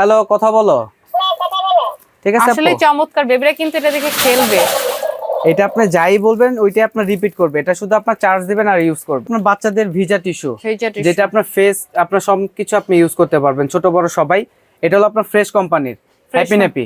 Hello কথা বলো। ঠিক আছে আসলে চমৎকার বেবিরা কিন্তু এটা দেখে খেলবে। এটা আপনি যাই বলবেন ওইটাই আপনার রিপিট করবে। এটা শুধু আপনার চার্জ দিবেন আর ইউজ করবেন আপনার বাচ্চাদের ভিজা টিস্যু যেটা আপনার ফেস আপনার সব কিছু আপনি ইউজ করতে পারবেন। ছোট বড় সবাই। এটা হলো আপনার ফ্রেশ কোম্পানির হ্যাপি? ন্যাপি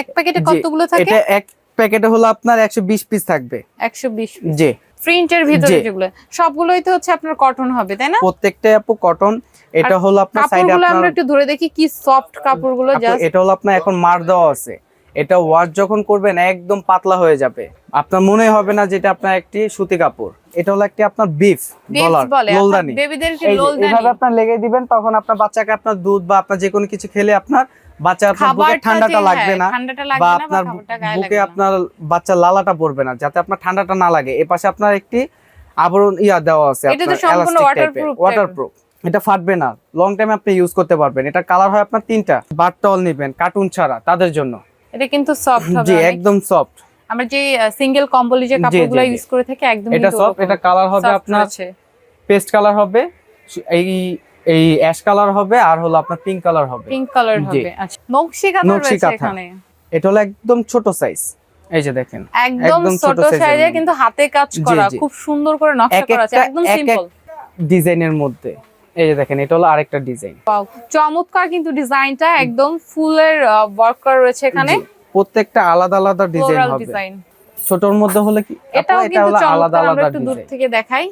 এক প্যাকেটে কতগুলো থাকে? এটা এক প্যাকেটে হলো আপনার একশো বিশ পিস থাকবে। একশো বিশ জি। প্রিন্টের ভিতরে যেগুলো সবগুলোই তো হচ্ছে আপনার কটন হবে তাই না? প্রত্যেকটাই আপু কটন এটা হলো আপনার সাইডে কাপড়গুলো আমরা একটু ধরে দেখি কি সফট কাপড়গুলো জাস্ট এটা হলো আপনার এখন মার দেওয়া আছে। এটা ওয়াশ যখন করবেন একদম পাতলা হয়ে যাবে। আপনার মনে হবে না যেটা আপনার একটি সুতি কাপড়। এটা হলো একটি আপনার বিফ ডলার লোলদানি বেবিদের যে লোলদানি এভাবে আপনার লেগে দিবেন তখন আপনার বাচ্চাকে আপনার দুধ বা আপনার যে কোনো কিছু খেলে আপনার বাচ্চা আপনার বুকে ঠান্ডাটা লাগবে হ্যাঁ, না বা লাগবে না বা আপনার বুকে আপনার বাচ্চা লালাটা পড়বে না যাতে আপনার ঠান্ডাটা না লাগে। এ পাশে আপনার একটি আবরণ ইয়া দেওয়া আছে এটা তো সম্পূর্ণ waterproof ওয়াটারপ্রুফ এটা ফাটবে না। লং টাইম আপনি ইউজ করতে পারবেন। এটা কালার হয় আপনার তিনটা। বাটটল নেবেন কার্টুন ছাড়া তাদের জন্য। এটা কিন্তু সফট হবে জি একদম সফট আমরা যে সিঙ্গেল কম্বলি যে কাপড়গুলো। ইউজ করে থাকি একদম এটা সফট এটা কালার হবে আপনার পেস্ট কালার হবে এই এই অ্যাশ কালার হবে আর হলো আপনার পিঙ্ক কালার হবে। Pink colour. হবে আচ্ছা। নকশি কাঁথা রয়েছে এখানে। এটা হলো একদম ছোট সাইজ এই যে দেখেন একদম ছোট সাইজে কিন্তু হাতে কাজ করা খুব সুন্দর করে নকশা করা আছে একদম এক এক সিম্পল ডিজাইনের মধ্যে। এই যে দেখেন এটা হলো আরেকটা ডিজাইন। চমৎকার কিন্তু ডিজাইনটা একদম ফুলের ওয়ার্ক করা রয়েছে এখানে। প্রত্যেকটা আলাদা আলাদা ডিজাইন হবে। ছোটর মধ্যে হলে কি? এটা কিন্তু হলো আলাদা আলাদা একটু দূর থেকে দেখাই।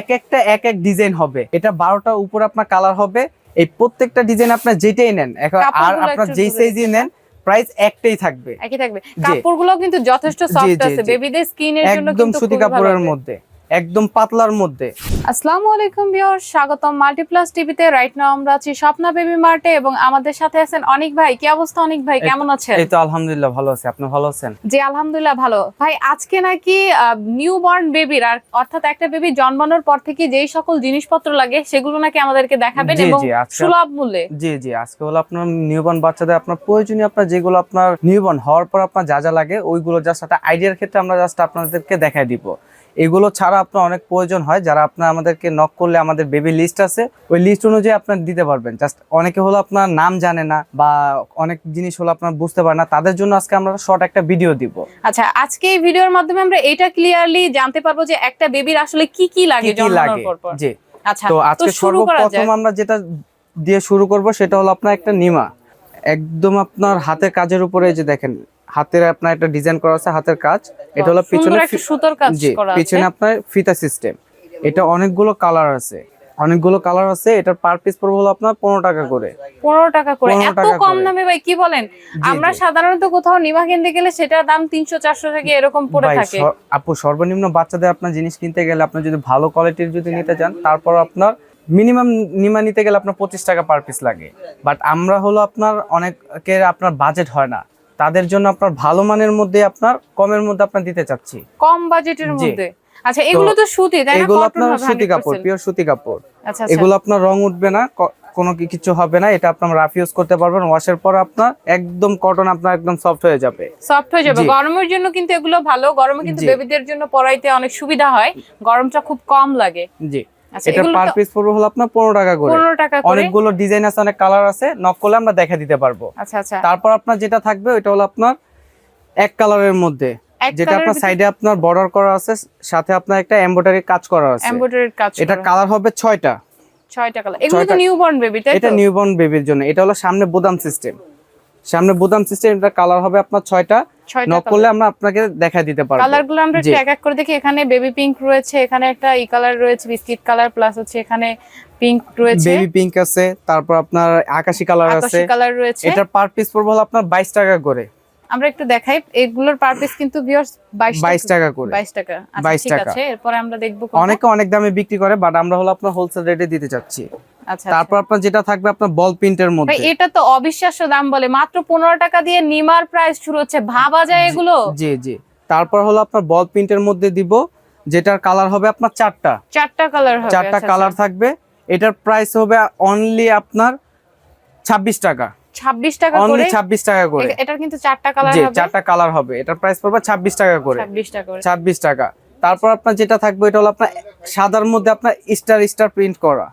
এক একটা এক এক ডিজাইন হবে। এটা বারোটা উপর আপনার কালার হবে। এই প্রত্যেকটা ডিজাইন আপনার যেটাই নেন এখন আর আপনার যেই সাইজই নেন প্রাইস একটাই থাকবে। একই থাকবে। কাপড়গুলো কিন্তু যথেষ্ট সফট আছে। বেবিদের স্কিনের জন্য কিন্তু একদম সুতি কাপড়ের মধ্যে। একদম পাতলার মধ্যে। আসসালামু আলাইকুম ভিউয়ার স্বাগতম মাল্টিপ্লাস টিভিতে। রাইট নাও আমরা আছি স্বপ্না বেবি মার্টে এবং আমাদের সাথে আছেন অনিক ভাই। কি অবস্থা অনিক ভাই? কেমন আছেন? এই তো আলহামদুলিল্লাহ ভালো আছে। আপনি ভালো আছেন? জি আলহামদুলিল্লাহ ভালো। ভাই আজকে নাকি নিউ বর্ন বেবির আর অর্থাৎ একটা বেবি জন্মানোর পর থেকে যেই সকল জিনিসপত্র লাগে সেগুলো নাকি আমাদেরকে দেখাবেন এবং সুলভ মূল্যে। জি জি আজকে হলো আপনার নিউবর্ন বাচ্চাদের আপনার প্রয়োজনীয় আপনার যেগুলো আপনার নিউবর্ন হওয়ার পর আপনার যা যা লাগে ওইগুলো জাস্ট একটা আইডিয়ার ক্ষেত্রে আমরা জাস্ট আপনাদেরকে দেখাই দিব। এগুলো ছাড়া আপনার অনেক প্রয়োজন হয়। যারা আপনার আমাদেরকে নক করলে আমাদের বেবি লিস্ট আছে ওই লিস্ট অনুযায়ী আপনার দিতে পারবেন। জাস্ট অনেকে হলো আপনার নাম জানে না বা অনেক জিনিস হলো আপনার বুঝতে পারে না। তাদের জন্য আজকে আমরা শর্ট একটা ভিডিও দিব। আচ্ছা আজকে এই ভিডিওর মাধ্যমে আমরা এটা ক্লিয়ারলি জানতে পারব যে একটা বেবির আসলে কি কি লাগে জন্মানোর পর পর। জি। আচ্ছা তো আজকে সর্বপ্রথম আমরা যেটা দিয়ে শুরু করব সেটা হলো আপনার একটা নিমা। একদম আপনার হাতের কাজের উপরে এই যে দেখেন হাতের আপনার একটা ডিজাইন করা আছে হাতের কাজ। এটা হলো পিছনে সুতোর কাজ করা পিছনে আপনার ফিতা সিস্টেম এটা অনেকগুলো কালার আছে। অনেকগুলো কালার আছে এটার পার পিস পড়বে হলো আপনার পনেরো টাকা করে। পনেরো টাকা করে। এত কম দামে ভাই কি বলেন? আমরা সাধারণত কোথাও নিমা কিনতে গেলে সেটার দাম তিনশো চারশো থেকে এরকম পড়ে থাকে। আপু সর্বনিম্ন বাচ্চাদের আপনার জিনিস কিনতে গেলে আপনি যদি ভালো কোয়ালিটির যদি নিতে চান তারপর আপনার মিনিমাম নিমা নিতে গেলে আপনার পঁচিশ টাকা পার পিস লাগে। বাট আমরা হলো আপনার অনেকের আপনার বাজেট হয় না। তাদের জন্য আপনার ভালো মানের মধ্যে আপনার কমের মধ্যে আপনার দিতে চাচ্ছি। কম বাজেটের মধ্যে? আচ্ছা এগুলো তো সুতি তাই না? এগুলো আপনার সুতি কাপড় পিওর সুতি কাপড়। আচ্ছা আচ্ছা। এগুলো আপনার রং উঠবে না কোনো কি- কিছু হবে না এটা আপনার রাফ ইউজ করতে পারবেন। ওয়াশের পর আপনার একদম কটন আপনার একদম সফট হয়ে যাবে। সফট হয়ে যাবে। গরমের জন্য কিন্তু এগুলো ভালো গরমে কিন্তু বেবিদের জন্য পরাইতে অনেক সুবিধা হয়। গরমটা খুব কম লাগে। জি। এটা পার পিস পড়বে হলো আপনার পনেরো টাকা করে। পনেরো টাকা করে। অনেকগুলো ডিজাইন আছে অনেক কালার আছে নক করলে আমরা দেখা দিতে পারব। আচ্ছা আচ্ছা। তারপর আপনার যেটা থাকবে ওটা হলো আপনার এক কালারের মধ্যে। যেটা আপনার সাইডে আপনার বর্ডার করা আছে সাথে আপনার একটা এমব্রয়ডারি কাজ করা আছে। এমব্রয়ডারির কাজ এটা কালার হবে ছয়টা। ছয়টা কালার এগুলো তো নিউবর্ন বেবি তাই এটা তো? নিউবর্ন বেবির জন্য। এটা হলো সামনে বোদাম সিস্টেম সামনে বোদাম সিস্টেম এটা কালার হবে আপনার ছয়টা ছয়টা। নক করলে আমরা আপনাকে দেখা দিতে পারব। কালারগুলো আমরা এক এক করে দেখি। এখানে বেবি পিঙ্ক রয়েছে এখানে একটা ই কালার রয়েছে বিস্কিট কালার প্লাস হচ্ছে এখানে পিঙ্ক রয়েছে। বেবি পিঙ্ক আছে তারপর আপনার আকাশি কালার আছে। কালার রয়েছে। এটা পার পিস পড়বে হলো আপনার বাইশ টাকা করে। আমরা একটু দেখাই। এগুলোর পার পিস কিন্তু ভিউয়ার্স 22 বাইশ টাকা করে। 22 টাকা। আচ্ছা 22 ঠিক। আছে এরপরে আমরা দেখব। অনেকে অনেক দামে বিক্রি করে বাট আমরা হলো আপনার হোলসেল রেটে দিতে চাচ্ছি। আচ্ছা তারপর আপনার যেটা থাকবে আপনার বল প্রিন্টের ভাই মধ্যে। এটা তো অবিশ্বাস্য দাম বলে। মাত্র পনেরো টাকা দিয়ে নিমার প্রাইস শুরু হচ্ছে। ভাবা যায় এগুলো? জি জি। তারপর হলো আপনার বল প্রিন্টের মধ্যে দিব যেটার কালার হবে আপনার চারটা। চারটা কালার হবে চারটা আচ্ছা, কালার আচ্ছা। থাকবে। এটার প্রাইস হবে অনলি আপনার ছাব্বিশ টাকা। 26 টাকা করে। ছাব্বিশ টাকা করে। এটার কিন্তু চারটা কালার জি হবে। চারটা কালার হবে। এটার প্রাইস পড়বে ছাব্বিশ টাকা করে। 26 টাকা করে। ছাব্বিশ টাকা। তারপর আপনার যেটা থাকবে এটা হলো আপনার সাদার মধ্যে আপনার স্টার স্টার প্রিন্ট করা।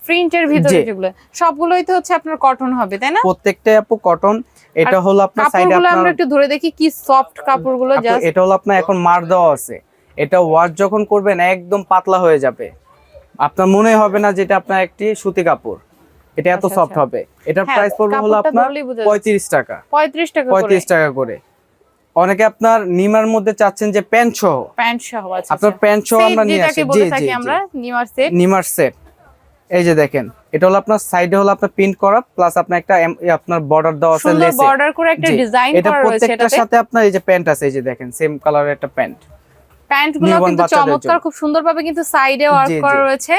প্রিন্টের ভিতরে যেগুলো। সবগুলোই তো হচ্ছে আপনার কটন হবে তাই না? প্রত্যেকটাই আপু কটন এটা হলো আপনার সাইডে কাপড়গুলো আমরা একটু ধরে দেখি কি সফট কাপড়গুলো জাস্ট এটা হলো আপনার এখন মার দেওয়া আছে। এটা ওয়াশ যখন করবেন একদম পাতলা হয়ে যাবে। আপনার মনে হবে না যেটা আপনার একটি সুতি কাপড়। এটা এত আচ্ছা, সফট আচ্ছা। হবে। এটার হ্যাঁ, প্রাইস পড়বে হলো আপনার ধরলেই বোঝা পঁয়ত্রিশ টাকা। পঁয়ত্রিশ টাকা করে। পঁয়ত্রিশ টাকা করে। অনেকে আপনার নিমার মধ্যে চাচ্ছেন যে প্যান্ট সহ। প্যান্ট সহ আছে আপনার প্যান্ট সহ আমরা নিয়ে আসি। জি জি আমরা নিমার সেট নিমার সেট এই যে দেখেন এটা হলো আপনার সাইডে হলো আপনার প্রিন্ট করা প্লাস আপনার একটা আপনার বর্ডার দেওয়া আছে সুন্দর লেসে বর্ডার করে একটা ডিজাইন এটা করা রয়েছে প্রত্যেকটার সাথে আপনার এই যে প্যান্ট আছে এই যে দেখেন সেম কালারের একটা প্যান্ট প্যান্টগুলো কিন্তু চমৎকার। খুব সুন্দরভাবে কিন্তু সাইডে ওয়ার্ক করা রয়েছে।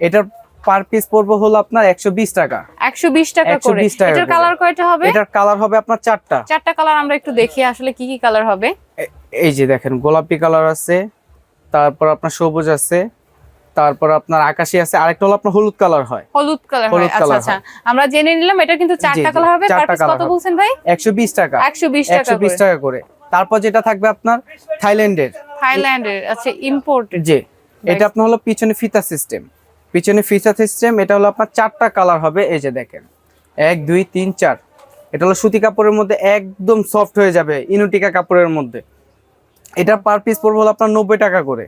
এটার পার পিস পড়বে হলো আপনার একশো বিশ টাকা। একশো বিশ টাকা করে। 120 এটার কালার কয়টা হবে? এটার কালার হবে আপনার চারটা। চারটা কালার আমরা একটু দেখি আসলে কি কি কালার হবে। এই যে দেখেন গোলাপি কালার আছে তারপর আপনার সবুজ আছে তারপর আপনার আকাশি আছে আরেকটা হলো আপনার হলুদ কালার হয়। হলুদ কালার হয় আচ্ছা আচ্ছা। আমরা জেনে নিলাম এটা কিন্তু চারটা কালার হবে। পার পিস কত বলছেন ভাই? একশো বিশ টাকা। একশো বিশ টাকা একশো বিশ করে। টাকা করে। তারপর যেটা থাকবে আপনার থাইল্যান্ডের। থাইল্যান্ডের আচ্ছা ইম্পোর্টেড যে এটা আপনার হলো পিছনে ফিতা সিস্টেম পিছনে ফিসা সিস্টেম এটা হলো আপনার চারটা কালার হবে এই যে দেখেন। এক দুই তিন চার। এটা হলো সুতি কাপড়ের মধ্যে একদম সফট হয়ে যাবে ইনুটিকা কাপড়ের মধ্যে। এটা পার পিস পড়বে হলো আপনার নব্বই টাকা করে।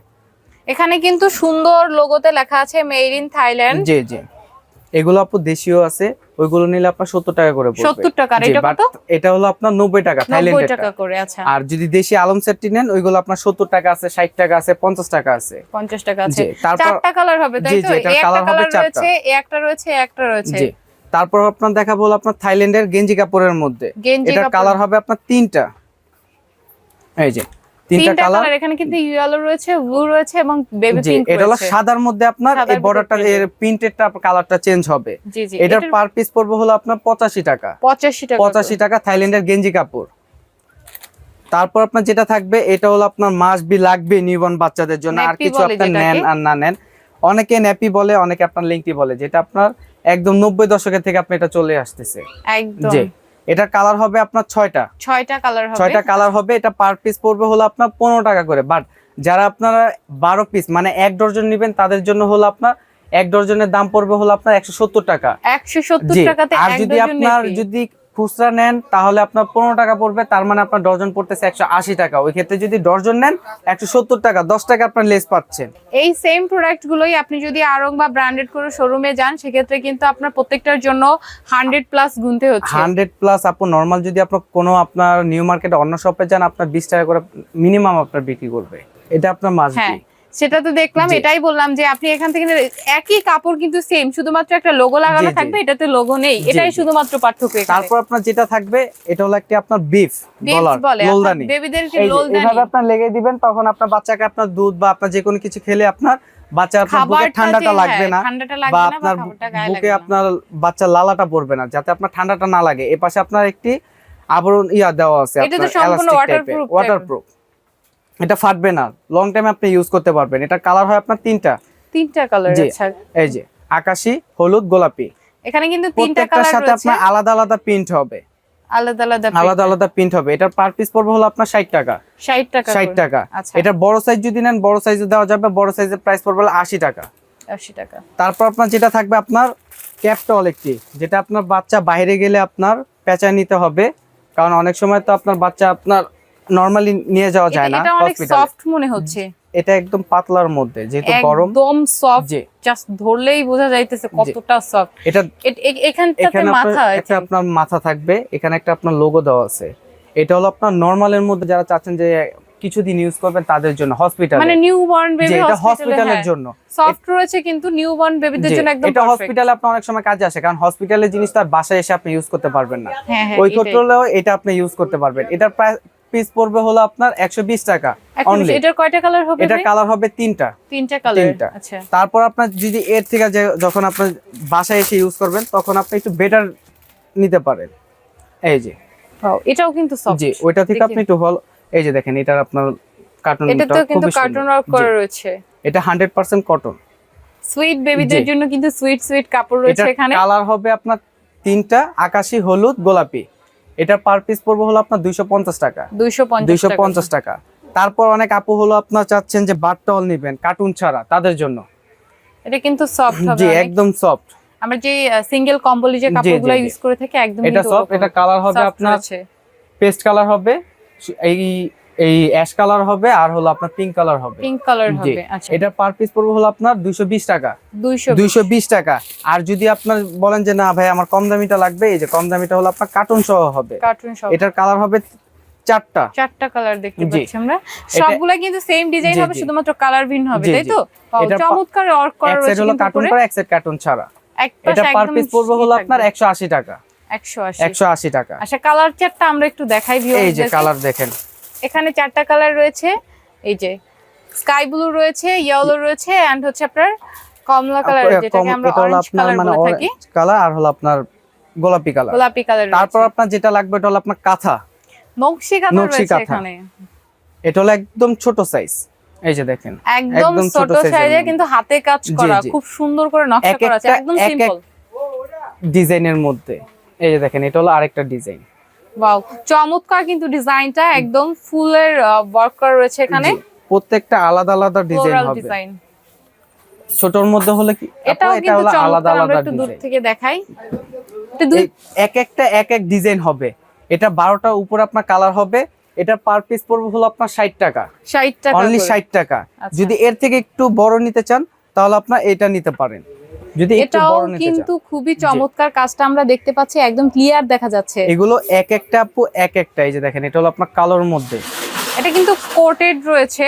এখানে কিন্তু সুন্দর লোগোতে লেখা আছে মেড ইন থাইল্যান্ড জি জি। এগুলো আপু দেশীয় আছে ওইগুলো নিলে আপনার সত্তর টাকা করে 70 টাকা, এটা হলো আপনার নব্বই টাকা টাকা করে আচ্ছা। আর যদি দেশি আলম সেটটি নেন ওইগুলো আপনার সত্তর টাকা আছে ষাট টাকা আছে পঞ্চাশ টাকা আছে। পঞ্চাশ টাকা আছে। তারপর চারটা কালার হবে তাই তো? একটা হবে চারটা। রয়েছে একটা রয়েছে একটা রয়েছে। তারপর আপনার দেখাবো হলো আপনার থাইল্যান্ডের গেঞ্জি কাপড়ের মধ্যে। এটার কালার হবে আপনার তিনটা। এই যে তিনটা তিনটা কালার কালার এখানে কিন্তু ইয়েলো রয়েছে ব্লু রয়েছে এবং বেবি পিঙ্ক এটা হলো সাদার মধ্যে আপনার এই বর্ডারটা এর প্রিন্টেডটা কালারটা চেঞ্জ হবে। জি জি এটার এটার পার পিস পড়বে হলো আপনার পঁচাশি টাকা। পঁচাশি টাকা পঁচাশি টাকা থাইল্যান্ডের গেঞ্জি কাপড়। তারপর আপনার যেটা থাকবে এটা হলো আপনার মাস বি লাগবে নিউবর্ন বাচ্চাদের জন্য। আর কিছু আপনার নেন আর না নেন। অনেকে ন্যাপি বলে অনেকে আপনার লিঙ্কটি বলে যেটা আপনার একদম নব্বই দশকের থেকে আপনি এটা চলে আসতেছে। একদম। এটার কালার হবে আপনার ছয়টা। ছয়টা কালার হবে। ছয়টা কালার হবে এটা পার পিস পড়বে হলো আপনার পনেরো টাকা করে। বাট যারা আপনারা বারো পিস মানে এক ডজন নেবেন তাদের জন্য হলো আপনার এক ডজনের দাম পড়বে হলো আপনার একশো সত্তর টাকা। একশো সত্তর টাকা টাকাতে আর যদি আপনার যদি খুচরা নেন তাহলে আপনার পনেরো টাকা পড়বে তার মানে আপনার ডজন পড়তেছে একশো আশি টাকা। ওই ক্ষেত্রে যদি ডজন নেন একশো সত্তর টাকা দশ টাকা আপনার লেস পাচ্ছেন। এই সেম প্রোডাক্ট গুলোই আপনি যদি আরং বা ব্র্যান্ডেড করে শোরুমে যান সেক্ষেত্রে কিন্তু আপনার প্রত্যেকটার জন্য হান্ড্রেড প্লাস গুনতে হচ্ছে। হান্ড্রেড প্লাস আপু নর্মাল যদি আপনার কোনো আপনার নিউ মার্কেটে অন্য শপে যান আপনার বিশ টাকা করে মিনিমাম আপনার বিক্রি করবে। এটা আপনার মাস হ্যাঁ। সেটা তো দেখলাম এটাই বললাম যে আপনি এখান থেকে একই কাপড় কিন্তু সেম শুধুমাত্র একটা লোগো লাগানো। থাকবে এটাতে লোগো নেই এটাই শুধুমাত্র পার্থক্য তারপর আপনার যেটা থাকবে এটা হলো একটি আপনার বিফ বলে লোলদানি বেবিদের এই লোলদানি এভাবে আপনার লেগে দিবেন তখন আপনার বাচ্চাকে আপনার দুধ বা আপনার যে কোনো কিছু খেলে আপনার বাচ্চা আপনার বুকে ঠান্ডাটা লাগবে হ্যাঁ, না বা লাগবে না বা আপনার বুকে আপনার বাচ্চার লালাটা পড়বে না যাতে আপনার ঠান্ডাটা না লাগে। এ পাশে আপনার একটি আবরণ ইয়া দেওয়া আছে। ওয়াটারপ্রুফ এটা ফাটবে না। লং টাইম আপনি ইউজ করতে পারবেন। এটা কালার হয় আপনার তিনটা। তিনটা কালার জি। আচ্ছা এই যে আকাশি হলুদ গোলাপি। এখানে কিন্তু তিনটা কালার সাথে আপনার আলাদা আলাদা প্রিন্ট হবে। আলাদা আলাদা আলাদা আলাদা প্রিন্ট হবে। এটার পার পিস পড়বে হলো আপনার ষাট টাকা। 60 টাকা ষাট করে। টাকা। আচ্ছা। এটা বড় সাইজ যদি নেন বড় সাইজে দেওয়া যাবে। বড় সাইজের প্রাইস পড়বে হলো আশি টাকা। 80 টাকা। তারপর আপনার যেটা থাকবে আপনার ক্যাপটল একটি যেটা আপনার বাচ্চা বাইরে গেলে আপনার পেঁচা নিতে হবে। কারণ অনেক সময় তো আপনার বাচ্চা আপনার নর্মালি নিয়ে যাওয়া যায় এটা- না এটা অনেক সফট মনে হচ্ছে। এটা একদম পাতলার মধ্যে যেহেতু গরম। একদম সফট জি। জাস্ট ধরলেই বোঝা যাইতেছে কতটা সফট এটা এখানটাতে এখানে মাথা আছে। একটা আপনার মাথা থাকবে এখানে একটা আপনার লোগো দেওয়া আছে। এটা হলো আপনার নর্মালের মধ্যে যারা চাচ্ছেন যে কিছুদিন ইউজ করবেন তাদের জন্য হসপিটালে মানে নিউ বর্ন যে বেবি এটা হসপিটালের জন্য। সফট রয়েছে কিন্তু নিউ বর্ন বেবিদের জন্য একদম এটা হসপিটালে আপনার অনেক সময় কাজে আসে কারণ হসপিটালের জিনিস তার বাসায় এসে আপনি ইউজ করতে পারবেন না। হ্যাঁ হ্যাঁ ওই এটাই। ক্ষেত্রে এটা আপনি ইউজ করতে পারবেন। এটার প্রাইস পিস পড়বে হলো আপনার একশো বিশ টাকা একটা অনলি এটার কয়টা কালার হবে এটা কালার হবে তিনটা। তিনটা কালার আচ্ছা। তারপর আপনার যদি এর থেকে যখন আপনার বাসায় এসে ইউজ করবেন তখন আপনি একটু বেটার নিতে পারেন। এই যে। এটাও কিন্তু সফট জি ওইটা থেকে আপনি একটু হল এই যে দেখেন এটার আপনার কার্টুন এটাতেও কিন্তু কার্টুন ওয়ার্ক করা রয়েছে। এটা হান্ড্রেড পার্সেন্ট কটন সুইট বেবিদের জন্য কিন্তু সুইট সুইট কাপড় রয়েছে এটা এখানে। কালার হবে আপনার তিনটা আকাশি হলুদ গোলাপি। এটার পার পিস পড়বে হলো আপনার দুইশো পঞ্চাশ টাকা 250 দুইশো টাকা। পঞ্চাশ টাকা তারপর অনেক আপু হলো আপনার চাচ্ছেন যে বাটটল নেবেন কার্টুন ছাড়া তাদের জন্য এটা কিন্তু সফট হবে জি একদম সফট আমরা যে সিঙ্গেল কম্বলি যে কাপড়গুলো। ইউজ করে থাকি একদম এটা সফট এটা কালার হবে আপনার। পেস্ট কালার হবে এই এই অ্যাশ কালার হবে আর হলো আপনার পিঙ্ক কালার হবে। পিঙ্ক কালার হবে আচ্ছা। এটা পার পিস পড়বে হলো আপনার দুইশো বিশ টাকা। 200 দুইশো বিশ টাকা। আর যদি আপনার বলেন যে না ভাই আমার কম দামিটা লাগবে এই যে কম দামিটা হলো আপনার কার্টুন সহ হবে। কার্টুন সব এটার কালার হবে চারটা। চারটা কালার দেখতে। পাচ্ছি আমরা। সবগুলা কিন্তু সেম ডিজাইন হবে শুধুমাত্র কালার ভিন্ন হবে তাই তো? এটা চমৎকার ওয়ার্ক করা এক সাইড হলো কার্টুন। করা এক সাইড কার্টুন ছাড়া। এটা পার পিস পড়বে হলো আপনার একশো আশি টাকা। 180 একশো আশি টাকা। আচ্ছা কালার চারটা আমরা একটু দেখাই এই যে কালার দেখেন। এখানে চারটা কালার রয়েছে। এই যে স্কাই ব্লু রয়েছে ইয়েলো রয়েছে এন্ড হচ্ছে আপনার কমলা কালার যেটাকে আমরা অরেঞ্জ কালার মানে বলে থাকি। কালার আর হলো আপনার গোলাপি কালার গোলাপি কালার তারপর আপনার যেটা লাগবে এটা হলো আপনার কাঁথা। নকশি কাঁথা রয়েছে এখানে। এটা হলো একদম ছোট সাইজ এই যে দেখেন একদম ছোট সাইজে কিন্তু হাতে কাজ করা খুব সুন্দর করে নকশা করা আছে একদম এক এক- সিম্পল ডিজাইনের মধ্যে। এই যে দেখেন এটা হলো আরেকটা ডিজাইন। ওয়াও চমৎকার কিন্তু ডিজাইনটা একদম ফুলের ওয়ার্ক করা রয়েছে এখানে। প্রত্যেকটা আলাদা আলাদা ডিজাইন হবে। ছোটর মধ্যে হলে কি? এটা হলো আলাদা আলাদা একটু দূর থেকে দেখাই। এটা দুই এক একটা এক এক ডিজাইন হবে। এটা বারোটা উপর আপনার কালার হবে। এটা পার পিস পড়বে হলো আপনার ষাট টাকা। 60 টাকা অনলি করে। ষাট টাকা। আচ্ছা। যদি এর থেকে একটু বড় নিতে চান তাহলে আপনার এটা নিতে পারেন। যদি এটাও কিন্তু খুবই চমৎকার কাজটা আমরা দেখতে পাচ্ছি একদম ক্লিয়ার দেখা যাচ্ছে। এগুলো এক একটা আপু এক একটা এই যে দেখেন এটা হলো আপনার কালোর মধ্যে। এটা কিন্তু কোটেড রয়েছে।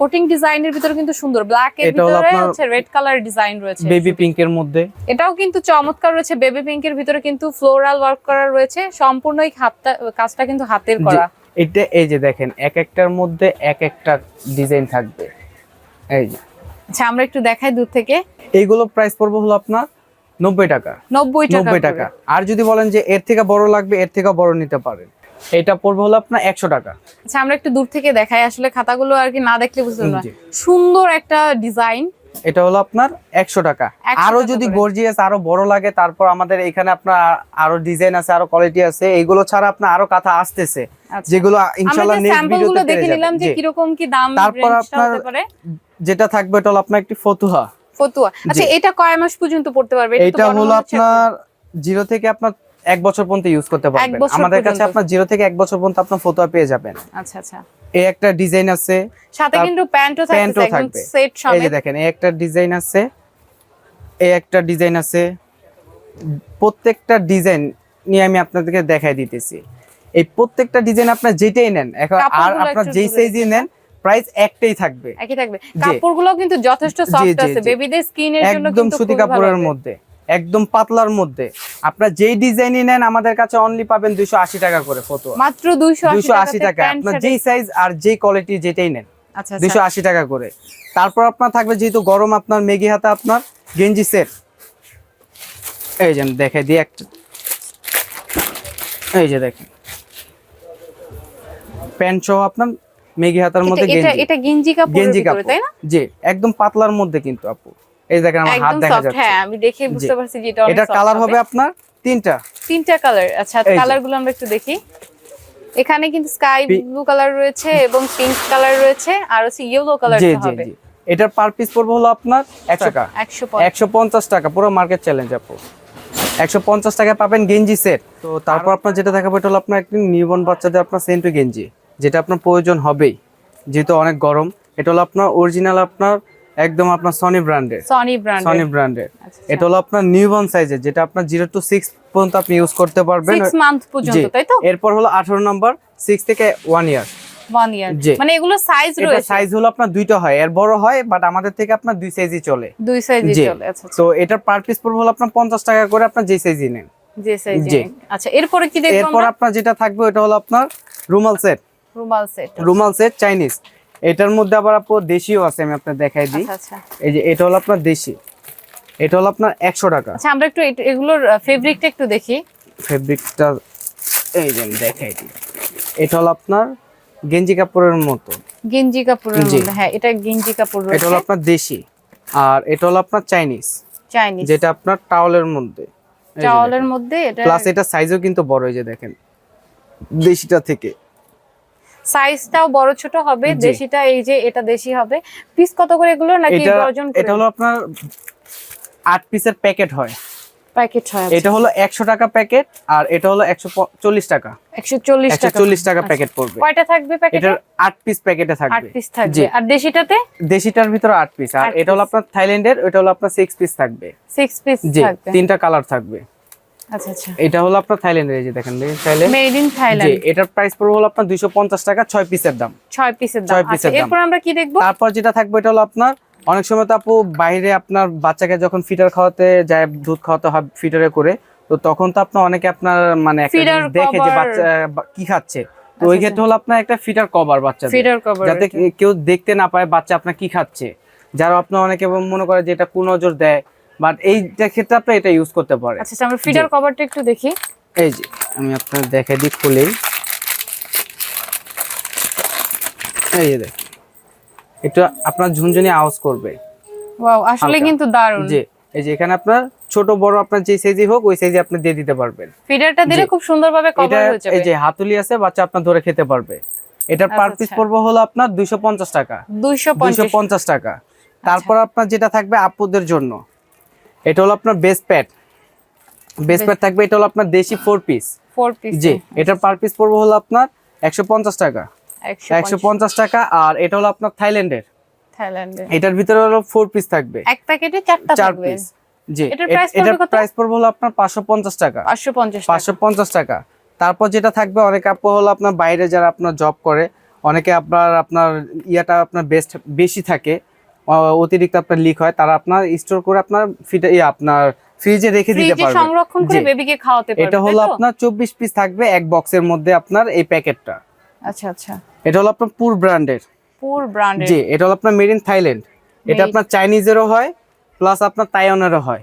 কোটিং ডিজাইনের ভিতরে কিন্তু সুন্দর। ব্ল্যাক এর ভিতরে হচ্ছে রেড কালার ডিজাইন রয়েছে। বেবি পিঙ্কের মধ্যে। এটাও কিন্তু চমৎকার রয়েছে। বেবি পিঙ্কের ভিতরে কিন্তু ফ্লোরাল ওয়ার্ক করা রয়েছে। সম্পূর্ণ এই হাতটা কাজটা কিন্তু হাতের করা। এটা এই যে দেখেন এক একটার মধ্যে এক একটা ডিজাইন থাকবে। এই যে আচ্ছা আমরা একটু দেখাই দূর থেকে। এইগুলো প্রাইস পড়বে হলো আপনার নব্বই টাকা। নব্বই নব্বই টাকা। আর যদি বলেন যে এর থেকে বড় লাগবে এর থেকে বড় নিতে পারেন। এটা পড়বে হলো আপনার একশো টাকা। আচ্ছা আমরা একটু দূর থেকে দেখাই আসলে খাতাগুলো আর কি না দেখলে বুঝতে না। সুন্দর একটা ডিজাইন এটা হলো আপনার একশো টাকা। আরও যদি গর্জিয়াস আরও বড় লাগে তারপর আমাদের এখানে আপনার আরও ডিজাইন আছে আরও কোয়ালিটি আছে এইগুলো ছাড়া আপনার আরও কাঁথা আসতেছে। আচ্ছা। যেগুলো আমরা ইনশাআল্লাহ নেক্সট ভিডিওতে দেখে নিলাম যে কীরকম কি দাম তারপর আপনার যেটা থাকবে এটা হলো আপনার একটি ফতুহা ফতুয়া। আচ্ছা এটা কয় মাস পর্যন্ত পড়তে পারবে? এটা হলো আপনার জিরো থেকে আপনার এক বছর পর্যন্ত ইউজ করতে পারবেন। আমাদের কাছে আপনার জিরো থেকে এক বছর পর্যন্ত আপনার ফতুয়া পেয়ে যাবেন। আচ্ছা আচ্ছা। এই একটা ডিজাইন আছে। সাথে কিন্তু প্যান্টও থাকবে থাকবে। সেট এই যে দেখেন এই একটা ডিজাইন আছে। এই একটা ডিজাইন আছে। প্রত্যেকটা ডিজাইন নিয়ে আমি আপনাদেরকে দেখাই দিতেছি। এই প্রত্যেকটা ডিজাইন আপনার যেটাই নেন এখন আর আপনার যেই সাইজই নেন প্রাইস একটাই থাকবে। একই থাকবে। কাপড়গুলো কিন্তু যথেষ্ট সফট আছে। বেবিদের স্কিনের জন্য একদম সুতি কাপড়ের মধ্যে একদম পাতলার মধ্যে। আপনার যেই ডিজাইনই নেন আমাদের কাছে অনলি পাবেন দুইশো আশি টাকা করে ফটো মাত্র 280 দুইশো আশি টাকা। আপনার যেই সাইজ আর যেই কোয়ালিটি যেটাই নেন আচ্ছা দুইশো আচ্ছা আশি টাকা করে। তারপর আপনার থাকবে যেহেতু গরম আপনার মেগি হাতা আপনার গেঞ্জি সেট এই যে দেখে দিয়ে একটা এই যে দেখেন। প্যান্ট সহ আপনার মেগি হাতার মধ্যে এটা- এটা গেঞ্জি এটা গেঞ্জি কাপড়। তাই না? জি একদম পাতলার মধ্যে কিন্তু আপু। এই দেখেন আমার হাত দেখা যাচ্ছে। হ্যাঁ আমি দেখে বুঝতে পারছি যে এটা soft কালার হবে। আপনার তিনটা। তিনটা কালার আচ্ছা এই যে। কালারগুলো আমরা একটু দেখি। এখানে কিন্তু স্কাই ব্লু কালার রয়েছে এবং পিঙ্ক কালার রয়েছে আর হচ্ছে ইয়েলো কালার হবে। জি। এটার পার পিস পড়বে হলো আপনার একশো টাকা। একশো একশো পঞ্চাশ টাকা পুরো মার্কেট চ্যালেঞ্জ আপু। একশো পঞ্চাশ টাকা পাবেন গেঞ্জি সেট তো তারপর আপনার যেটা দেখাবো এটা হলো আপনার একটি নিউবর্ন বাচ্চাদের আপনার সেন্টু গেঞ্জি। যেটা আপনার প্রয়োজন হবেই। যেহেতু অনেক গরম এটা হলো আপনার অরিজিনাল আপনার একদম আপনার সনি ব্র্যান্ডের সনি ব্র্যান্ড সনি ব্র্যান্ডের এটা হলো আপনার নিউবর্ন সাইজের যেটা আপনার জিরো টু সিক্স পর্যন্ত আপনি ইউজ করতে পারবেন। সিক্স মান্থ পর্যন্ত তাই তো? এরপর হলো আঠারো নম্বর সিক্স থেকে ওয়ান ইয়ার মানে এগুলো সাইজ এটা সাইজ হলো আপনার দুইটা হয় এর বড় হয় বাট আমাদের থেকে আপনার দুই সাইজই চলে। দুই চলে আচ্ছা আচ্ছা। তো এটার পার পিস পড়বে হলো আপনার পঞ্চাশ টাকা করে আপনার যে সাইজই নেন। যে আচ্ছা এরপরে কি দেখব এরপর আপনার যেটা থাকবে ওটা হলো আপনার রুমাল সেট রুমাল সেট রুমাল সেট চাইনিজ এটার মধ্যে আবার আপু দেশিও আছে আমি আপনার দেখাই দিই। আচ্ছা আচ্ছা। এই যে এটা হলো আপনার দেশি। এটা হলো আপনার একশো টাকা। আচ্ছা আমরা একটু এগুলোর ফেব্রিকটা একটু দেখি। ফেব্রিকটা এই যে দেখাই দিই। এটা হলো আপনার গেঞ্জি কাপড়ের মতো। গেঞ্জি কাপড়ের। মধ্যে হ্যাঁ এটা গেঞ্জি কাপড় এটা হলো আপনার দেশি। আর এটা হলো আপনার চাইনিজ চাইনিজ যেটা আপনার টাওয়ালের মধ্যে। চাওয়ালের মধ্যে এটা প্লাস এটা সাইজও কিন্তু বড় এই যে দেখেন। দেশিটা থেকে। সাইজটাও বড় ছোট হবে দেশিটা এই যে এটা দেশি হবে। পিস কত করে এগুলো নাকি এটা ডজন করে? এটা হলো আপনার আট পিসের প্যাকেট হয়। প্যাকেট হয় এটা হলো টাকা প্যাকেট আর এটা হলো টাকা। টাকা টাকা আচ্ছা। প্যাকেট পড়বে। কয়টা থাকবে প্যাকেটে পিস প্যাকেটে থাকবে। পিস থাকবে। আর দেশিটাতে? দেশিটার ভিতরে আট পিস আর এটা হলো আপনার থাইল্যান্ডের হলো আপনার পিস থাকবে। সিক্স পিস থাকবে। তিনটা কালার থাকবে। আচ্ছা আচ্ছা। এটা হলো আপনার থাইল্যান্ডের এই যে দেখেন থাইল্যান্ড মেড ইন জি থাইল্যান্ড এটার প্রাইস পড়বে হলো আপনার দুইশো পঞ্চাশ টাকা ছয় পিসের দাম। ছয় পিসের দাম। ছয় আচ্ছা দাম। এরপর আমরা কি দেখব? তারপর যেটা থাকবে এটা হলো আপনার অনেক সময় তো আপু বাইরে আপনার বাচ্চাকে যখন ফিটার খাওয়াতে যায় দুধ খাওয়াতে হয় ফিটারে করে তো তখন তো আপনার অনেকে আপনার মানে দেখে যে বাচ্চা কি খাচ্ছে। তো ওই ক্ষেত্রে হলো আপনার একটা ফিটার কভার বাচ্চা ফিডার কভার যাতে কেউ দেখতে না পায় বাচ্চা আপনার কি খাচ্ছে। যারা আপনার অনেকে মনে করে যে এটা কুনজর দেয় বাট এই ক্ষেত্রে আপনি এটা ইউজ করতে পারেন। আচ্ছা আচ্ছা, আমরা ফিডার কভারটা একটু দেখি। এই যে আমি আপনার দেখাই দিই খুলেই। এই যে দেখ এটা আপনার ঝুনঝুনি আওয়াজ করবে। ওয়াও আসলে কিন্তু দারুণ। যে এই যে এখানে আপনার ছোট বড় আপনার যে সাইজই হোক ওই সাইজে আপনি দিয়ে দিতে পারবেন। ফিডারটা দিলে খুব সুন্দরভাবে কভার হয়ে যাবে। এই যে হাতুলি আছে বাচ্চা আপনার ধরে খেতে পারবে। এটার পার আচ্ছা, পিস আচ্ছা। পড়বে হলো আপনার দুইশো পঞ্চাশ টাকা। 250 দুইশো পঞ্চাশ টাকা। তারপর আপনার যেটা থাকবে আপুদের জন্য। এটা হলো আপনার বেস প্যাড বেস প্যাড থাকবে এটা হলো আপনার দেশি ফোর পিস ফোর পিস জি এটার পার পিস পড়বে হলো আপনার একশো পঞ্চাশ টাকা। একশো পঞ্চাশ। টাকা আর এটা হলো আপনার থাইল্যান্ডের। থাইল্যান্ডে এটার ভিতরে হলো ফোর পিস থাকবে। এক প্যাকেটে চারটা চার পিস জি এটার? প্রাইস পড়বে হলো আপনার পাঁচশো পঞ্চাশ টাকা। 550 টাকা। পাঁচশো পঞ্চাশ টাকা। তারপর যেটা থাকবে অনেক আপু হলো আপনার বাইরে যারা আপনার জব করে অনেকে আপনার আপনার ইয়াটা আপনার বেস্ট বেশি থাকে। অতিরিক্ত আপনার লিক হয় তারা আপনার স্টোর করে আপনার ফিটা ইয়ে আপনার ফ্রিজে রেখে দিতে ফ্রিজে পারবে। সংরক্ষণ করে বেবিকে খাওয়াতে পারবে এটা হলো আপনার চব্বিশ পিস থাকবে এক বক্সের মধ্যে আপনার এই প্যাকেটটা। আচ্ছা আচ্ছা। এটা হলো আপনার পুর ব্র্যান্ডের পুর ব্র্যান্ডের জি এটা হলো আপনার মেড ইন থাইল্যান্ড এটা আপনার চাইনিজেরও হয় প্লাস আপনার তাইওয়ানেরও হয়।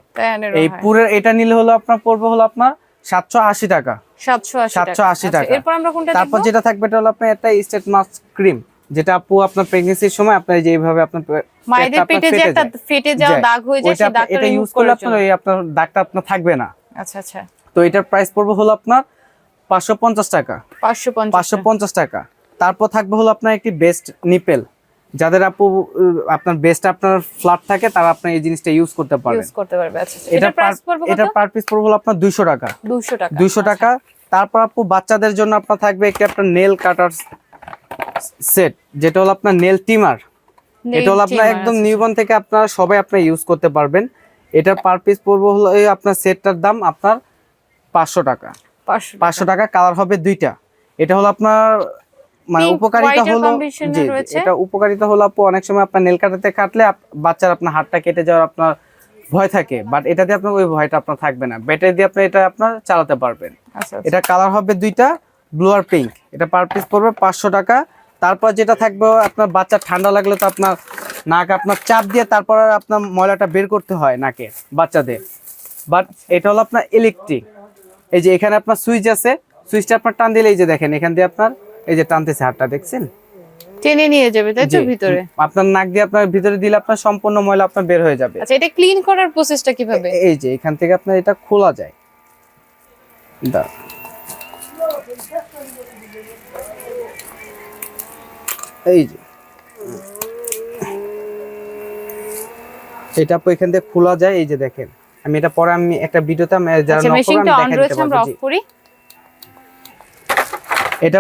এই পুরের এটা নিলে হলো আপনার পড়বে হলো আপনার সাতশো আশি টাকা। 780 টাকা। 780 আচ্ছা, টাকা। এরপর আমরা কোনটা তারপর যেটা থাকবে এটা হলো আপনার একটা স্টেট মাস্ক ক্রিম যেটা আপু আপনার প্রেগনেন্সির সময় আপনার যেভাবে আপনার মায়েদের পেটে যে একটা ফেটে যাওয়া দাগ হয়ে যায় আপনি- দাগটা এটা ইউজ করলে আপনার ওই আপনার দাগটা আপনার থাকবে না। আচ্ছা আচ্ছা। তো এটার প্রাইস পড়বে হলো আপনার পাঁচশো পঞ্চাশ টাকা। 550 পাঁচশো পঞ্চাশ টাকা। তারপর থাকবে হলো আপনার একটি বেস্ট নিপেল যাদের আপু আপনার বেস্ট আপনার ফ্ল্যাট থাকে তারা আপনার এই জিনিসটা ইউজ করতে পারবেন ইউজ করতে পারবে আচ্ছা আচ্ছা। এটা প্রাইস পড়বে কত? এটার পার পিস পড়বে হলো আপনার দুইশো টাকা। 200 টাকা দুইশো টাকা। তারপর আপু বাচ্চাদের জন্য আপনার থাকবে একটি আপনার নেল কাটার সেট যেটা হলো আপনার নেল টিমার এটা হলো আপনার একদম। নিউবর্ন থেকে আপনার সবাই আপনার ইউজ করতে পারবেন। এটার পার পিস পড়বে হলো এই আপনার সেটটার দাম আপনার পাঁচশো টাকা। 500 পাঁচশো টাকা কালার হবে দুইটা। এটা হলো আপনার মানে উপকারিতা হলো জি জি, এটা উপকারিতা হলো আপু অনেক সময় আপনার নেল কাটাতে কাটলে বাচ্চার আপনার হাতটা কেটে যাওয়ার আপনার ভয় থাকে। বাট এটা দিয়ে আপনার ওই ভয়টা আপনার থাকবে না। ব্যাটারি দিয়ে আপনি এটা আপনার চালাতে পারবেন। আচ্ছা আচ্ছা। এটা কালার হবে দুইটা ব্লু আর পিঙ্ক এটা পার পিস পড়বে পাঁচশো টাকা। তারপর যেটা থাকবে আপনার বাচ্চা ঠান্ডা লাগলে তো আপনার নাক আপনার চাপ দিয়ে তারপর আপনার ময়লাটা বের করতে হয় নাকে বাচ্চাদের। বাট এটা হলো আপনার ইলেকট্রিক এই যে এখানে আপনার সুইচ আছে সুইচটা আপনার টান দিলে এই যে দেখেন এখান দিয়ে আপনার এই যে টানতেছে হাতটা দেখছেন? টেনে নিয়ে যাবে তাই তো ভিতরে? আপনার নাক দিয়ে আপনার ভিতরে দিলে আপনার সম্পূর্ণ ময়লা আপনার বের হয়ে যাবে। আচ্ছা এটা ক্লিন করার প্রসেসটা কীভাবে? এই যে এখান থেকে আপনার এটা খোলা যায়। দাঁড়ান। এই যে। এটা আপু এখান থেকে খোলা যায় এই যে দেখেন। আমি এটা পরে আমি একটা ভিডিওতে আমি যারা আচ্ছা মেশিনটা আমি অন রয়েছে আমরা পারব, অফ করি। এটা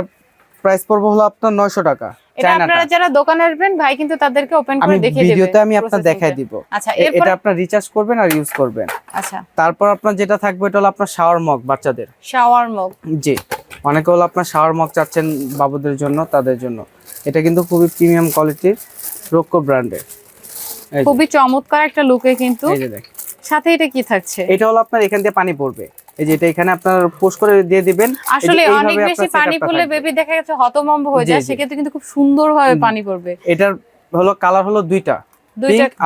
প্রাইস পড়বে হলো আপনার 900 টাকা। এটা আপনারা যারা দোকানে আসবেন ভাই কিন্তু তাদেরকে ওপেন করে দেখিয়ে দেবে ভিডিওতে আমি আপনার দেখাই দিব। আচ্ছা এটা আপনার রিচার্জ করবেন আর ইউজ করবেন। আচ্ছা। তারপর আপনার যেটা থাকবে এটা হলো আপনার শাওয়ার মগ বাচ্চাদের। শাওয়ার মগ জি। অনেকে হলো আপনার শাওয়ার মগ চাচ্ছেন বাবুদের জন্য তাদের জন্য। এটা কিন্তু খুবই প্রিমিয়াম কোয়ালিটির রোক্কো ব্র্যান্ডের খুবই চমৎকার একটা লুকে কিন্তু এই যে দেখ সাথে এটা কি থাকছে? এটা হলো আপনার এখান দিয়ে পানি পড়বে। এই যে এটা এখানে আপনার পোস্ট করে দিয়ে দিবেন। আসলে অনেক বেশি পানি পড়লে বেবি দেখা হতমম্ব হয়ে যায় সেক্ষেত্রে কিন্তু খুব সুন্দরভাবে পানি পড়বে। এটার হলো কালার হলো দুইটা।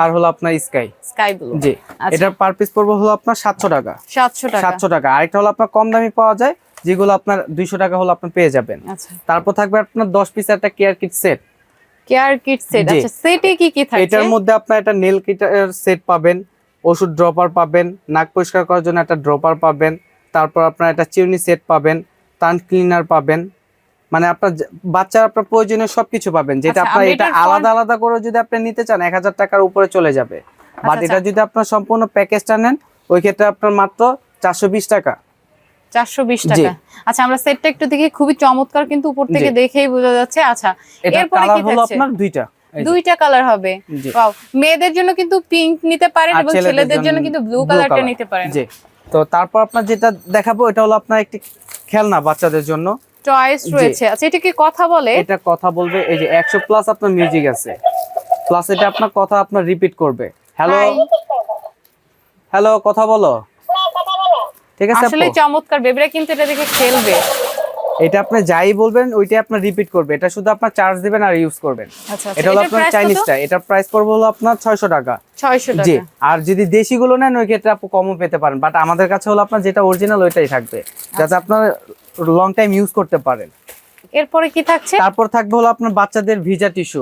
আর হলো আপনার স্কাই স্কাই ব্লু জি। আচ্ছা। এটার পার পিস পড়বে হলো আপনার সাতশো টাকা। সাতশো টাকা। সাতশো টাকা। আরেকটা হলো আপনার কম দামি পাওয়া যায় যেগুলো আপনার দুইশো টাকা হলো আপনার পেয়ে যাবেন। আচ্ছা। তারপর থাকবে আপনার দশ পিস একটা care kit set care kit set. আচ্ছা সেটে কি কি থাকছে এটার মধ্যে আপনার একটা নেল কিটার সেট পাবেন। ওষুধ ড্রপার পাবেন নাক পরিষ্কার করার জন্য একটা ড্রপার পাবেন তারপর আপনার একটা চিরুনি সেট পাবেন টান ক্লিনার পাবেন মানে আপনার বাচ্চার আপনার প্রয়োজনীয় সবকিছু পাবেন যেটা আচ্ছা, আপনার এটা আলাদা আলাদা করে যদি আপনি নিতে চান এক হাজার টাকার উপরে চলে যাবে। বাট আচ্ছা, এটা যদি আপনার সম্পূর্ণ প্যাকেজটা নেন ওই ক্ষেত্রে আপনার মাত্র চারশো বিশ টাকা। চারশো বিশ জি। টাকা। আচ্ছা আমরা সেটটা একটু দেখি খুবই চমৎকার কিন্তু উপর থেকে দেখেই বোঝা যাচ্ছে। আচ্ছা এরপরে কি হলো আপনার দুইটা। দুইটা কালার হবে। Wow, মেয়েদের জন্য কিন্তু পিঙ্ক নিতে পারেন এবং ছেলেদের জন্য কিন্তু ব্লু কালারটা নিতে পারেন। জি। তো তারপর আপনার যেটা দেখাবো এটা হলো আপনার একটি খেলনা বাচ্চাদের জন্য। চয়েস রয়েছে। আচ্ছা এটা কি কথা বলে? এটা কথা বলবে এই যে একশো প্লাস আপনার মিউজিক আছে। প্লাস এটা আপনার কথা আপনার রিপিট করবে। হ্যালো হ্যালো কথা বলো। ঠিক আছে আসলে চমৎকার বেবিরা কিন্তু এটা দেখে খেলবে। এটা আপনি যাই বলবেন ওইটাই আপনার রিপিট করবে। এটা শুধু আপনার চার্জ দিবেন আর ইউজ করবেন। আচ্ছা এটা হলো আপনার চাইনিজটা এটা প্রাইস পড়বে হলো আপনার ছয়শো টাকা। ছয়শো জি। আর যদি দেশি গুলো নেন ওই ক্ষেত্রে আপু কমও পেতে পারেন। বাট আমাদের কাছে হলো আপনার যেটা অরিজিনাল ওইটাই থাকবে। যাতে আচ্ছা। আপনার লং টাইম ইউজ করতে পারেন। এরপরে কি থাকছে? তারপর থাকবে হলো আপনার বাচ্চাদের ভিজা টিস্যু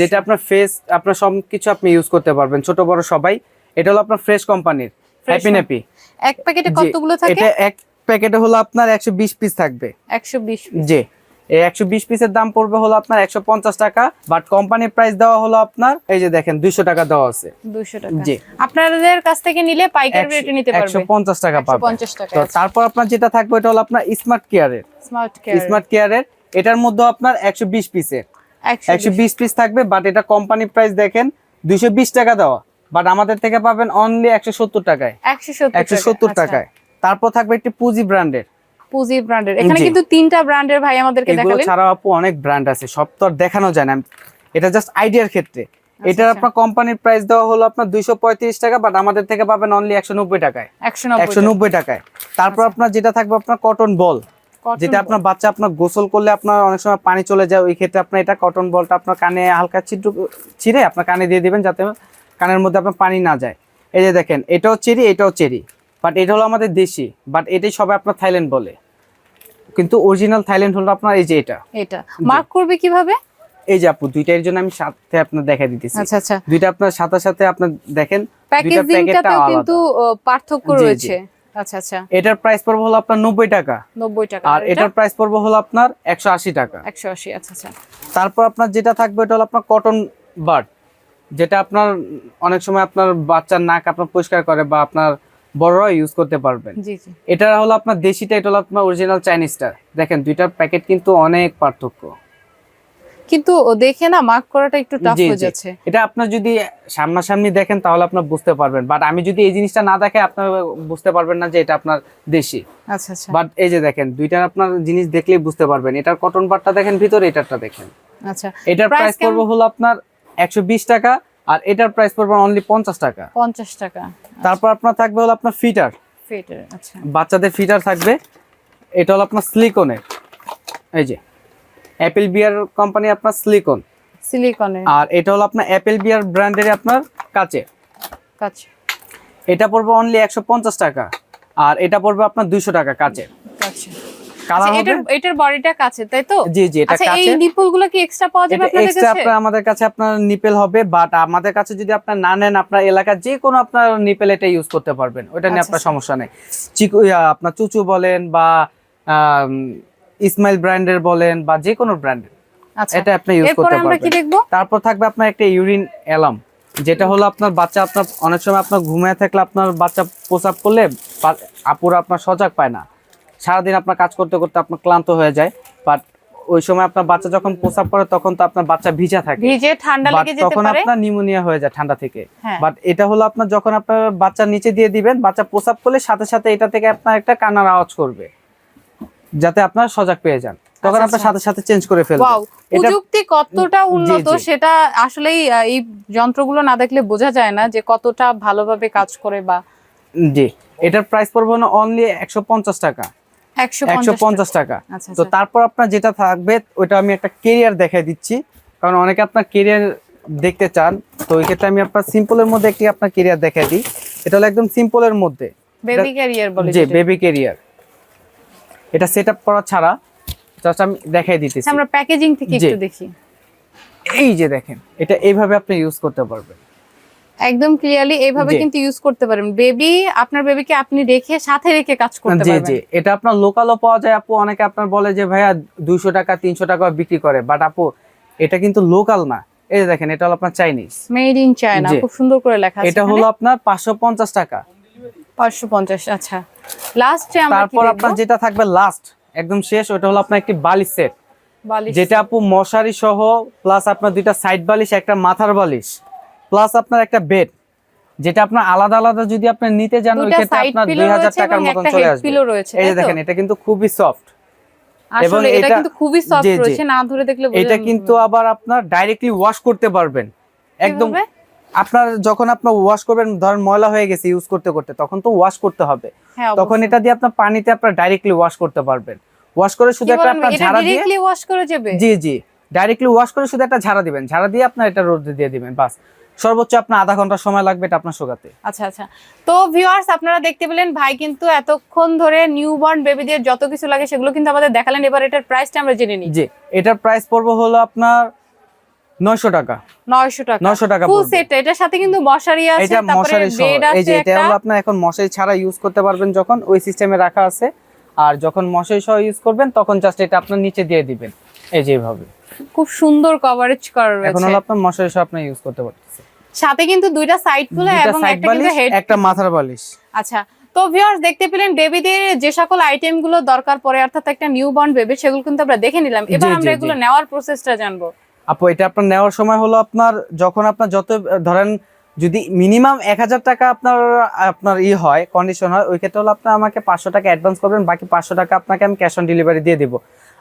যেটা আপনার ফেস আপনার সব কিছু আপনি ইউজ করতে পারবেন। ছোট বড় সবাই। এটা হলো আপনার ফ্রেশ কোম্পানির হ্যাপি। ন্যাপি এক প্যাকেটে কতগুলো থাকে? এটা এক প্যাকেটে হলো আপনার একশো বিশ পিস থাকবে। একশো বিশ জি। এই একশো বিশ পিসের দাম পড়বে হলো আপনার একশো পঞ্চাশ টাকা বাট প্রাইস দেওয়া হলো আপনার এই যে দেখেন দুইশো টাকা দেওয়া আছে। দুশো টাকা। জি। আপনাদের কাছ থেকে নিলে পাইকারি রেটে নিতে পারবে। পঞ্চাশ টাকা পাবে পঞ্চাশ টাকা। তো তারপর আপনার যেটা থাকবে এটা হলো আপনার স্মার্ট কেয়ারের স্মার্ট কেয়ার স্মার্ট কেয়ারের এটার মধ্যে আপনার একশো বিশ পিসের একশো বিশ পিস থাকবে বাট এটা কোম্পানি প্রাইস দেখেন দুইশো বিশ টাকা দেওয়া। বাট আমাদের থেকে পাবেন অনলি একশো সত্তর টাকায়। একশো সত্তর একশো সত্তর টাকায়। তারপর থাকবে একটি পুঁজি ব্র্যান্ডের। পুঁজি ব্র্যান্ডের। এখানে কিন্তু তিনটা ব্র্যান্ডের ভাই আমাদেরকে দেখালেন। এগুলো ছাড়াও আপু অনেক ব্র্যান্ড আছে সব তো আর দেখানো যায় না। এটা জাস্ট আইডিয়ার ক্ষেত্রে। এটার আচ্ছা। আপনার কোম্পানির প্রাইস দেওয়া হলো আপনার দুইশো পঁয়ত্রিশ টাকা বাট আমাদের থেকে পাবেন অনলি একশো নব্বই টাকায়। একশো টাকায়। তারপর আপনার যেটা থাকবে আপনার কটন বল যেটা আপনার বাচ্চা আপনার গোসল করলে আপনার অনেক সময় পানি চলে যায় ওই ক্ষেত্রে আপনার এটা কটন বলটা আপনার কানে হালকা ছিদ্র ছিঁড়ে আপনার কানে দিয়ে দিবেন যাতে কানের মধ্যে আপনার পানি না যায়। এই যে দেখেন এটাও চেরি এটাও চেরি। বাট এটা হলো আমাদের দেশি বাট এটাই সবাই আপনার থাইল্যান্ড বলে। কিন্তু অরিজিনাল থাইল্যান্ড হলো আপনার এই যে এটা। এটা। মার্ক করবে কীভাবে? এই যে আপু দুইটার জন্য আমি সাথে আপনার দেখা দিতেছি। আচ্ছা আচ্ছা। দুইটা আপনার সাথে সাথে আপনার দেখেন প্যাকেজিংটাতেও কিন্তু পার্থক্য। রয়েছে। আচ্ছা আচ্ছা। এটার প্রাইস পড়বে হলো আপনার নব্বই টাকা। নব্বই টাকা। আর এটার প্রাইস পড়বে হলো আপনার একশো আশি টাকা। একশো আশি আচ্ছা আচ্ছা। তারপর আপনার যেটা থাকবে এটা হলো আপনার কটন বার্ড যেটা আপনার অনেক সময় আপনার বাচ্চার নাক আপনার পরিষ্কার করে বা আপনার বড়রা ইউজ করতে পারবেন। এটা হলো আপনার দেশিটা এটা হলো আপনার অরিজিনাল চাইনিজটা দেখেন দুইটার প্যাকেট কিন্তু অনেক পার্থক্য। কিন্তু ও দেখে না মার্ক করাটা একটু টাফ হয়ে যাচ্ছে। এটা আপনার যদি সামনাসামনি দেখেন তাহলে আপনি বুঝতে পারবেন। বাট আমি যদি এই জিনিসটা না দেখে আপনি বুঝতে পারবেন না যে এটা আপনার দেশি। আচ্ছা আচ্ছা। বাট এই যে দেখেন দুইটার আপনার জিনিস দেখলেই বুঝতে পারবেন। এটার কটন বারটা দেখেন ভিতরে এটারটা দেখেন। আচ্ছা। এটার প্রাইস? পড়বে হলো আপনার একশো বিশ টাকা আর এটার প্রাইস পড়বে অনলি পঞ্চাশ টাকা। পঞ্চাশ টাকা তারপর আপনার থাকবে হলো আপনার ফিটার। ফিটার আচ্ছা। বাচ্চাদের ফিটার থাকবে। এটা হলো আপনার স্লিকনের এই যে অ্যাপেল বিয়ার কোম্পানি আপনার স্লিকন সিলিকনের আর এটা হলো আপনার অ্যাপেল বিয়ার ব্র্যান্ডের আপনার কাছে কাছে এটা পড়বে অনলি একশো পঞ্চাশ টাকা। আর এটা পড়বে আপনার দুইশো টাকা কাছে কাছে কালার আচ্ছা, হবে? এটার এটার বডিটা কাছে তাই তো? জি জি এটা আচ্ছা এই কাছে। গুলো কি এক্সট্রা পাওয়া যাবে আপনাদের কাছে? আপনার আমাদের কাছে আপনার নিপেল হবে বাট আমাদের কাছে যদি আপনার না নেন আপনার এলাকার যে কোনো আপনার নিপেল এটা ইউজ করতে পারবেন। ওটা নিয়ে আচ্ছা, আপনার। সমস্যা নেই। চিকু আপনার চুচু বলেন বা ইসমাইল ব্র্যান্ডের বলেন বা যে কোনো ব্র্যান্ডের এটা আপনি ইউজ করতে পারবেন। তারপর থাকবে আপনার একটা ইউরিন অ্যালার্ম যেটা হলো আপনার বাচ্চা আপনার অনেক সময় আপনার ঘুমিয়ে থাকলে আপনার বাচ্চা প্রসাব করলে আপুরা আপনার সজাগ পায় না। সারাদিন আপনার কাজ করতে করতে আপনার ক্লান্ত হয়ে যায় বাট ওই সময় আপনার বাচ্চা যখন প্রসাব করে তখন তো আপনার বাচ্চা ভিজা থাকে। ভিজে ঠান্ডা লেগে যেতে তখন আপনার নিউমোনিয়া হয়ে যায় ঠান্ডা থেকে। হ্যাঁ। বাট এটা হলো আপনার যখন আপনার বাচ্চা নিচে দিয়ে দিবেন বাচ্চা প্রসাব করলে সাথে সাথে এটা থেকে আপনার একটা কান্নার আওয়াজ করবে যাতে আপনার সজাগ পেয়ে যান। তখন আচ্ছা, আপনার আচ্ছা। সাথে সাথে চেঞ্জ করে ফেলবেন ওয়াও প্রযুক্তি কতটা উন্নত সেটা আসলেই এই যন্ত্রগুলো না দেখলে বোঝা যায় না যে কতটা ভালোভাবে কাজ করে বা জি এটার প্রাইস পড়বে অনলি একশো পঞ্চাশ টাকা। একশো পঞ্চাশ টাকা। আচ্ছা তো আচ্ছা। তারপর আপনার যেটা থাকবে ওটা আমি একটা কেরিয়ার দেখাই দিচ্ছি। কারণ অনেকে আপনার কেরিয়ার দেখতে চান তো ওই ক্ষেত্রে আমি আপনার সিম্পলের মধ্যে একটি আপনার কেরিয়ার দেখাই দিই। এটা হলো একদম সিম্পলের মধ্যে। বেবি ক্যারিয়ার বলে যে বেবি কেরিয়ার এটা সেট আপ করা ছাড়া জাস্ট আমি দেখাই দিতেছি। আচ্ছা, আমরা প্যাকেজিং থেকে একটু দেখি। এই যে দেখেন এটা এইভাবে আপনি ইউজ করতে পারবেন। একদম ক্লিয়ারলি এইভাবে কিন্তু ইউজ করতে পারেন বেবি আপনার বেবিকে আপনি রেখে সাথে রেখে কাজ করতে পারবেন। জি। এটা আপনার লোকালও পাওয়া যায়। আপু অনেকে আপনার বলে যে ভাইয়া দুইশো টাকা তিনশো টাকা বিক্রি করে। বাট আপু এটা কিন্তু লোকাল না। এই যে দেখেন এটা হলো আপনার চাইনিজ মেড ইন চায়না খুব সুন্দর করে লেখা আছে এটা হলো আপনার পাঁচশো পঞ্চাশ টাকা। পাঁচশো পঞ্চাশ আচ্ছা। লাস্টে আমরা তারপর আপনার যেটা থাকবে লাস্ট একদম শেষ ওটা হলো আপনার একটি বালিশ সেট বালিশ যেটা আপু মশারি সহ প্লাস আপনার দুইটা সাইড বালিশ একটা মাথার বালিশ। প্লাস আপনার একটা বেড যেটা আপনার আলাদা আলাদা যদি আপনি নিতে যান ওই ক্ষেত্রে আপনার পিলো দুই হাজার রয়েছে টাকার এবং মতন চলে আসবে। পিলো রয়েছে এই যে দেখেন এটা কিন্তু খুবই সফট এবং এটা কিন্তু খুবই সফট। রয়েছে না ধরে দেখলে এটা কিন্তু আবার আপনার ডাইরেক্টলি ওয়াশ করতে পারবেন। একদম আপনার যখন আপনার ওয়াশ করবেন ধরেন ময়লা হয়ে গেছে ইউজ করতে করতে তখন তো ওয়াশ করতে হবে। হ্যাঁ তখন এটা দিয়ে আপনার পানিতে আপনার ডাইরেক্টলি ওয়াশ করতে পারবেন। ওয়াশ করে শুধু একটা আপনার ঝাড়া দিয়ে ডিরেক্টলি ওয়াশ করে যাবে? জি জি। ডাইরেক্টলি ওয়াশ করে শুধু একটা ঝাড়া দিবেন। ঝাড়া দিয়ে আপনার এটা রোদে দিয়ে দিবেন বাস। সর্বোচ্চ আপনার আধা ঘণ্টা সময় লাগবে এটা আপনার শুকাতে। আচ্ছা আচ্ছা। তো ভিউয়ার্স আপনারা দেখতে পেলেন ভাই কিন্তু এতক্ষণ ধরে নিউবর্ন বেবিদের যত কিছু লাগে সেগুলো কিন্তু আমাদের দেখালেন। এবার এটার প্রাইসটা আমরা জেনে নিই। জি এটার প্রাইস পড়বে হলো আপনার নয়শো টাকা। নয়শো টাকা। নয়শো টাকা ফুল সেট এটার সাথে কিন্তু মশারি আছে এটা মশারি এই যে এটা হলো আপনার এখন মশারি ছাড়া ইউজ করতে পারবেন যখন ওই সিস্টেমে রাখা আছে। আর যখন মশারি সহ ইউজ করবেন তখন জাস্ট এটা আপনার নিচে দিয়ে দিবেন। এই যে এইভাবে। খুব সুন্দর কভারেজ করা রয়েছে এখন হলো আপনার মশারি আপনি ইউজ করতে পারতেছেন। সাথে কিন্তু দুইটা সাইড খুলে এবং একটা কিন্তু হেড একটা মাথার বালিশ। আচ্ছা তো ভিউয়ার্স দেখতে পেলেন বেবিদের যে সকল আইটেমগুলো দরকার পড়ে অর্থাৎ একটা নিউবর্ন বেবি সেগুলো কিন্তু আমরা দেখে নিলাম। এবার আমরা এগুলো নেওয়ার প্রসেসটা জানব। আপু এটা আপনার নেওয়ার সময় হলো আপনার যখন আপনার যত ধরেন যদি মিনিমাম এক হাজার টাকা আপনার আপনার ই হয় কন্ডিশন হয় ওই ক্ষেত্রে হলো আপনার আমাকে পাঁচশো টাকা অ্যাডভান্স করবেন বাকি পাঁচশো টাকা আপনাকে আমি ক্যাশ অন ডেলিভারি দিয়ে দিব।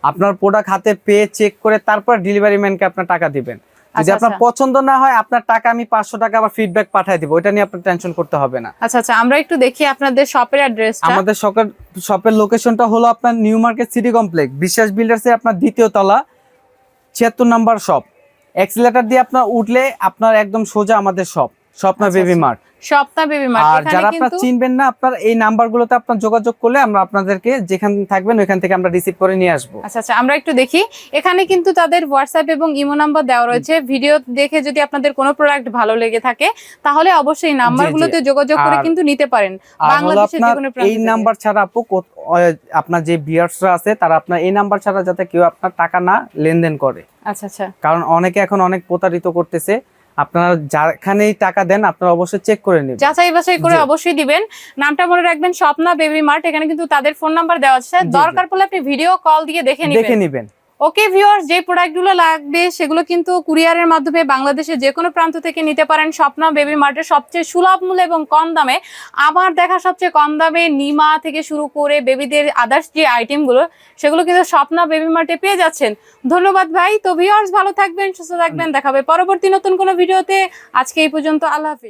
আপনার প্রোডাক্ট হাতে পেয়ে চেক করে তারপর ডেলিভারি ম্যানকে আপনার টাকা দিবেন। যদি আচ্ছা, আপনার আচ্ছা। পছন্দ না হয় আপনার টাকা আমি পাঁচশো টাকা আবার ফিডব্যাক পাঠিয়ে দিব। ওইটা নিয়ে আপনার টেনশন করতে হবে না। আচ্ছা আচ্ছা আমরা একটু দেখি আপনাদের শপের অ্যাড্রেসটা আমাদের শপের শপের লোকেশনটা হলো আপনার নিউ মার্কেট সিটি কমপ্লেক্স বিশ্বাস বিল্ডার্সে আপনার দ্বিতীয় তলা ছিয়াত্তর নাম্বার শপ এক্সিলেটার দিয়ে আপনার উঠলে আপনার একদম সোজা আমাদের শপ স্বপ্না আচ্ছা, বেবি আচ্ছা। মার্ট। স্বপ্না বেবি আর যারা আপনার চিনবেন না আপনার এই নাম্বারগুলোতে আপনার যোগাযোগ করলে আমরা আপনাদেরকে যেখানে থাকবেন ওইখান থেকে আমরা রিসিভ করে নিয়ে আসব। আচ্ছা আচ্ছা আমরা একটু দেখি। এখানে কিন্তু তাদের হোয়াটসঅ্যাপ এবং ইমো নাম্বার দেওয়া রয়েছে। ভিডিও দেখে যদি আপনাদের কোনো প্রোডাক্ট ভালো লেগে থাকে তাহলে অবশ্যই নাম্বারগুলোতে যোগাযোগ করে কিন্তু নিতে পারেন। বাংলাদেশের যে কোনো এই নাম্বার ছাড়া আপু আপনার যে বিয়ার্সরা আছে তারা আপনার এই নাম্বার ছাড়া যাতে কেউ আপনার টাকা না লেনদেন করে। আচ্ছা আচ্ছা। কারণ অনেকে এখন অনেক প্রতারিত করতেছে। আপনারা যারখানেই টাকা দেন আপনারা অবশ্যই চেক করে নেবেন। যাচাই বাছাই করে অবশ্যই দিবেন। নামটা মনে রাখবেন স্বপ্না বেবি মার্ট। এখানে কিন্তু তাদের ফোন নাম্বার দেওয়া আছে। দরকার পড়লে আপনি ভিডিও কল দিয়ে দেখে দেখে নেবেন। নিবেন। ওকে ভিউয়ার্স যে প্রোডাক্টগুলো লাগবে, সেগুলো কিন্তু কুরিয়ারের মাধ্যমে বাংলাদেশের যে কোনো প্রান্ত থেকে নিতে পারেন স্বপ্না বেবি মার্টের সবচেয়ে সুলভ মূল্য এবং কম দামে। আমার দেখা সবচেয়ে কম দামে নিমা থেকে শুরু করে বেবিদের আদার্স যে আইটেমগুলো সেগুলো কিন্তু স্বপ্না বেবি মার্টে পেয়ে যাচ্ছেন। ধন্যবাদ ভাই। তো ভিউয়ার্স ভালো থাকবেন, সুস্থ থাকবেন। দেখাবে পরবর্তী নতুন কোনো ভিডিওতে আজকে এই পর্যন্ত, আল্লাহ হাফিজ।